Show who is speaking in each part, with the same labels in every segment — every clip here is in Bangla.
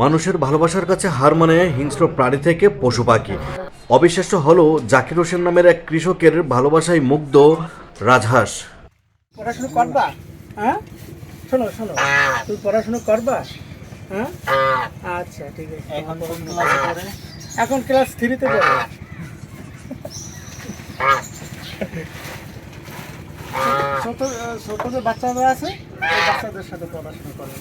Speaker 1: মানুষের ভালোবাসার কাছে হার মানে হিংস্র প্রাণী থেকে পশু পাখি। অবিশ্বাস্য হলো জাকির হোসেন নামের এক কৃষকের ভালোবাসায় মুগ্ধ রাজহাঁস।
Speaker 2: পড়াশোনা করবা? হ্যাঁ? শোনো শোনো। তুই পড়াশোনা করবা? হ্যাঁ? আচ্ছা ঠিক আছে।
Speaker 3: এখন ক্লাসে পড়ে
Speaker 2: এখন ক্লাস থ্রিতে পড়ে ছোট ছোট যে বাচ্চারা আছে বাচ্চাদের সাথে পড়াশোনা করে।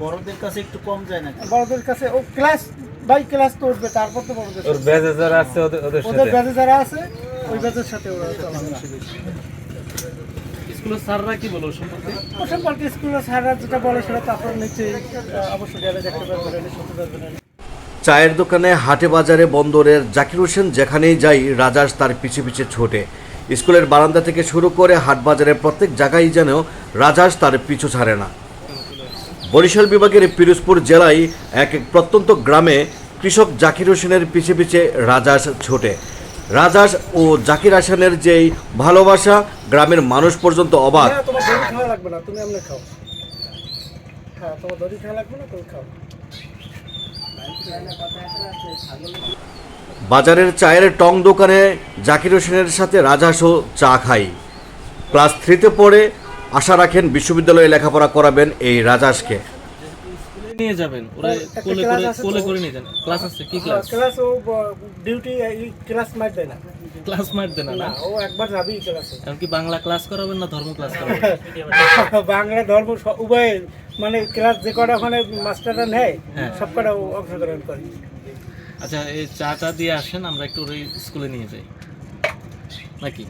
Speaker 3: বড়দের কাছে একটু কম যায় না
Speaker 2: বড়দের কাছে ও ক্লাস বাই ক্লাস তো উঠবে তারপর তো বড়দের
Speaker 4: ওর ব্যাচে যারা আছে ওদের ওদের
Speaker 2: ওদের ব্যাচে যারা আছে ওই ব্যাচের সাথে ওরা
Speaker 4: স্কুলের স্যাররা কি বলো সম্পর্কে?
Speaker 2: ও সম্পর্কে স্কুলের স্যাররা যেটা বলে সেটা তো আপনার নিচেই অবশ্যই গেলে দেখতে পারবেন সত্যি পারবেন
Speaker 1: চায়ের দোকানে হাটে বাজারে বন্দরের জাকির হোসেন যেখানেই যাই রাজাস তার পিছে পিছে ছোটে। স্কুলের বারান্দা থেকে শুরু করে হাট বাজারের প্রত্যেক জায়গায় যেন রাজাস তার পিছু ছাড়ে না। বরিশাল বিভাগের পিরোজপুর জেলায় এক এক প্রত্যন্ত গ্রামে কৃষক জাকির হোসেনের পিছে পিছে রাজাস ছোটে। রাজাস ও জাকির হাসানের যেই ভালোবাসা গ্রামের মানুষ পর্যন্ত অবাক।
Speaker 2: হ্যাঁ হ্যাঁ
Speaker 1: বাজারের চায়ের টং দোকানে জাকির হোসেনের সাথে রাজহাঁসও চা খাই ক্লাস থ্রিতে পড়ে আশা রাখেন বিশ্ববিদ্যালয়ে লেখাপড়া করাবেন এই রাজহাঁসকে
Speaker 4: নিয়ে যাবেন ওরা কোলে করে কোলে করে নিয়ে যান। ক্লাস আছে কি ক্লাস
Speaker 2: ক্লাস ও ডিউটি ক্লাস মার দেয় না।
Speaker 4: ক্লাস মারতে না
Speaker 2: না?
Speaker 4: না
Speaker 2: ও একবার যাবেই ক্লাসে
Speaker 4: এমনকি বাংলা ক্লাস করাবেন না ধর্ম ক্লাস করাবেন।
Speaker 2: বাংলা ধর্ম সব- উভয় মানে ক্লাস যে কটা ওখানে মাস্টাররা নেয়
Speaker 4: হ্যাঁ।
Speaker 2: সব কটা অংশগ্রহণ করে।
Speaker 4: আচ্ছা এই চাটা দিয়ে আসেন আমরা একটু ওই স্কুলে নিয়ে যাই। নাকি?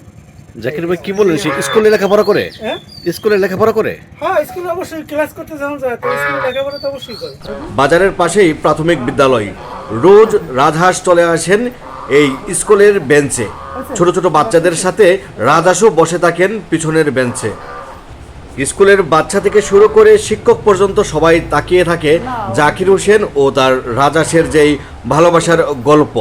Speaker 1: জাকির ভাই কি বলেন সে স্কুলে লেখাপড়া করে?
Speaker 2: হ্যাঁ?
Speaker 1: স্কুলে লেখাপড়া করে?
Speaker 2: হ্যাঁ স্কুলে অবশ্যই ক্লাস করতে যখন যায় তো স্কুলে লেখাপড়া তো অবশ্যই করে।
Speaker 1: বাজারের পাশেই প্রাথমিক বিদ্যালয়। রোজ রাজহাঁস চলে আসেন এই স্কুলের বেঞ্চে। ছোট ছোট বাচ্চাদের সাথে রাজহাঁসও বসে থাকেন পিছনের বেঞ্চে। স্কুলের বাচ্চা থেকে শুরু করে শিক্ষক পর্যন্ত সবাই তাকিয়ে থাকে জাকির হোসেন ও তার রাজাসের যেই ভালোবাসার গল্প।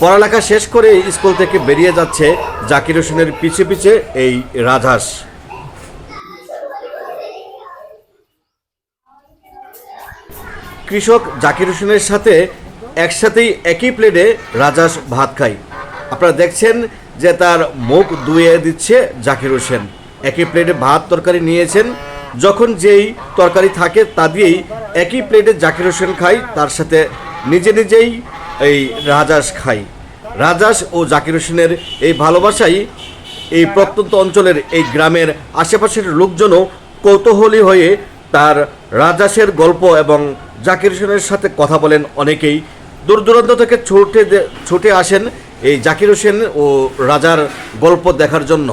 Speaker 1: পড়ালেখা শেষ করে স্কুল থেকে বেরিয়ে যাচ্ছে জাকির হোসেনের পিছে পিছে এই রাজহাঁস। কৃষক জাকির হোসেনের সাথে একসাথেই একই প্লেটে রাজাস ভাত খায়। আপনারা দেখছেন যে তার মুখ ধুয়ে দিচ্ছে জাকির হোসেন। একই প্লেটে ভাত তরকারি নিয়েছেন, যখন যেই তরকারি থাকে তা দিয়েই একই প্লেটে জাকির হোসেন খায়, তার সাথে নিজে নিজেই এই রাজাস খাই। রাজাস ও জাকির হোসেনের এই ভালোবাসাই এই প্রত্যন্ত অঞ্চলের এই গ্রামের আশেপাশের লোকজনও কৌতূহলী হয়ে তার রাজাসের গল্প এবং জাকির হোসেনের সাথে কথা বলেন অনেকেই। দূর দূরান্ত থেকে ছুটে ছুটে আসেন এই জাকির হোসেন ও রাজার গল্প দেখার জন্য।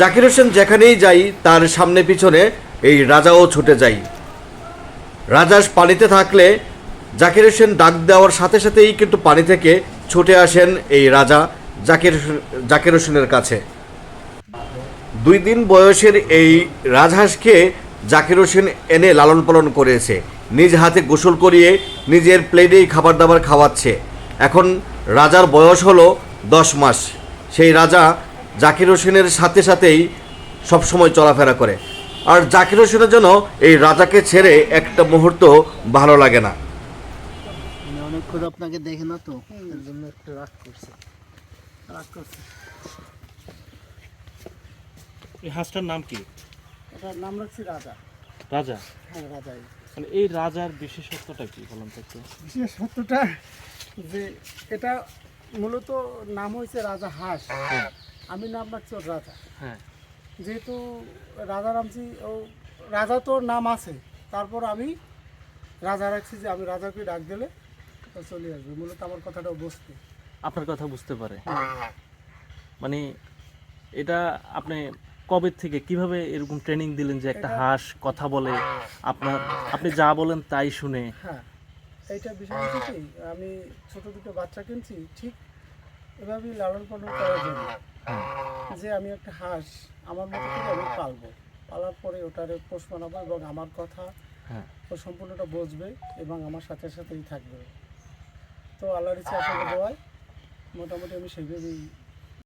Speaker 1: জাকির হোসেন যেখানেই যাই, তার সামনে পিছনে এই রাজাও ছুটে যায় রাজাস পানিতে থাকলে জাকির হোসেন ডাক দেওয়ার সাথে সাথেই কিন্তু পানি থেকে ছুটে আসেন এই রাজা জাকির জাকির হোসেনের কাছে। দুই দিন বয়সের এই রাজহাঁসকে জাকির হোসেন এনে লালন পালন করেছে। নিজ হাতে গোসল করিয়ে নিজের প্লেটেই খাবার দাবার খাওয়াচ্ছে। এখন রাজার বয়স হলো দশ মাস। সেই রাজা জাকির হোসেনের সাথে সাথেই সবসময় চলাফেরা করে। আর জাকির হোসেনের জন্য এই রাজাকে ছেড়ে একটা মুহূর্ত ভালো লাগে না।
Speaker 3: অনেকক্ষণ আপনাকে দেখে না তো? এর জন্য একটু রাগ করছে।
Speaker 2: রাগ করছে।
Speaker 4: এই হাঁসটার নাম কি?
Speaker 2: এটার নাম রাখছি রাজা।
Speaker 4: রাজা?
Speaker 2: হ্যাঁ রাজাই।
Speaker 4: মানে এই রাজার বিশেষত্বটা কি বলুন তো একটু?
Speaker 2: বিশেষ সত্যটা যে এটা মূলত নাম হয়েছে রাজা হাঁস। আমি নাম রাখছি ওর রাজা।
Speaker 4: হ্যাঁ।
Speaker 2: যেহেতু রাজা রামজি ও রাজা তো নাম আছে তারপর আমি রাজা রাখছি যে আমি রাজাকে ডাক দিলে চলে আসবে মূলত আমার কথাটা বুঝতে
Speaker 4: আপনার কথা বুঝতে পারে। মানে এটা আপনি কবে থেকে কীভাবে এরকম ট্রেনিং দিলেন যে একটা হাঁস কথা বলে আপনার আপনি যা বলেন তাই শুনে।
Speaker 2: হ্যাঁ এইটা বিষয় হচ্ছে কি আমি ছোট দুটো বাচ্চা কিনছি ঠিক এভাবেই লালন পালন করার জন্য যে আমি একটা হাঁস আমার মতো করে আমি পালবো। পালার পরে ওটারে পোষ মানাবো এবং আমার কথা
Speaker 4: হ্যাঁ।
Speaker 2: ও সম্পূর্ণটা বুঝবে এবং আমার সাথে সাথেই থাকবে। তো আল্লাহর ইচ্ছা আপনাকে দেওয়ায় মোটামুটি আমি সেইভাবেই